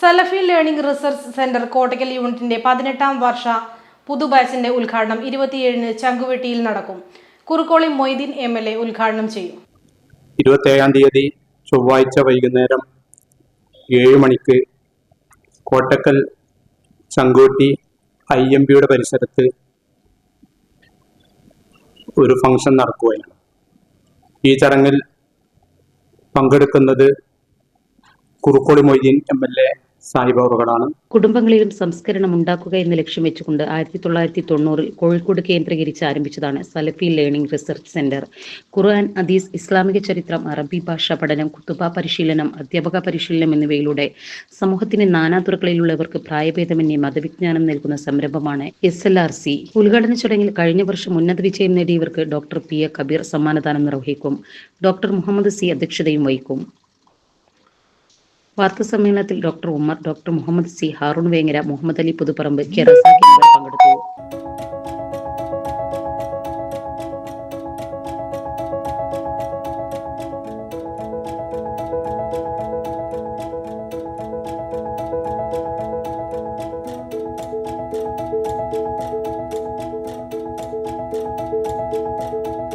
Salafi learning research centre Kottakkal യൂണിറ്റിന്റെ പതിനെട്ടാം വർഷ പുതുബാച്ചിന്റെ ഉദ്ഘാടനം ഇരുപത്തിയേഴിന് ചങ്കുവെട്ടിയിൽ നടക്കും. Kurukkoli Moideen M L A ഉദ്ഘാടനം ചെയ്യും. ഇരുപത്തേഴാം തീയതി ചൊവ്വാഴ്ച വൈകുന്നേരം ഏഴ് മണിക്ക് കോട്ടക്കൽ ചങ്കൂട്ടി ഐ എം പിയുടെ പരിസരത്ത് ഒരു ഫംഗ്ഷൻ നടക്കുകയാണ്. ഈ ചടങ്ങിൽ പങ്കെടുക്കുന്നത് Kurukkoli Moideen M L A Sahib അവറുകളാണ് കുടുംബങ്ങളിലും സംസ്കരണം ഉണ്ടാക്കുക എന്ന ലക്ഷ്യം വെച്ചുകൊണ്ട് ആയിരത്തി തൊള്ളായിരത്തി തൊണ്ണൂറിൽ കോഴിക്കോട് കേന്ദ്രീകരിച്ച് ആരംഭിച്ചതാണ് Salafi learning research centre. Quran അദീസ് ഇസ്ലാമിക ചരിത്രം അറബി ഭാഷ പഠനം കുത്തുബ പരിശീലനം അധ്യാപക പരിശീലനം എന്നിവയിലൂടെ സമൂഹത്തിന്റെ നാനാതുറകളിലുള്ളവർക്ക് പ്രായഭേദമന്യേ മതവിജ്ഞാനം നൽകുന്ന സംരംഭമാണ് എസ് എൽ ആർ സി. ഉദ്ഘാടന ചടങ്ങിൽ കഴിഞ്ഞ വർഷം ഉന്നത വിജയം നേടിയവർക്ക് ഡോക്ടർ പി എ കബീർ സമ്മാനദാനം നിർവഹിക്കും. ഡോക്ടർ മുഹമ്മദ് സി അധ്യക്ഷതയും വഹിക്കും. വാർത്താ സമ്മേളനത്തിൽ doctor Ummer doctor Muhammad C Haroon Vengara Muhammad Ali Puthupparamba K Razak എന്നിവർ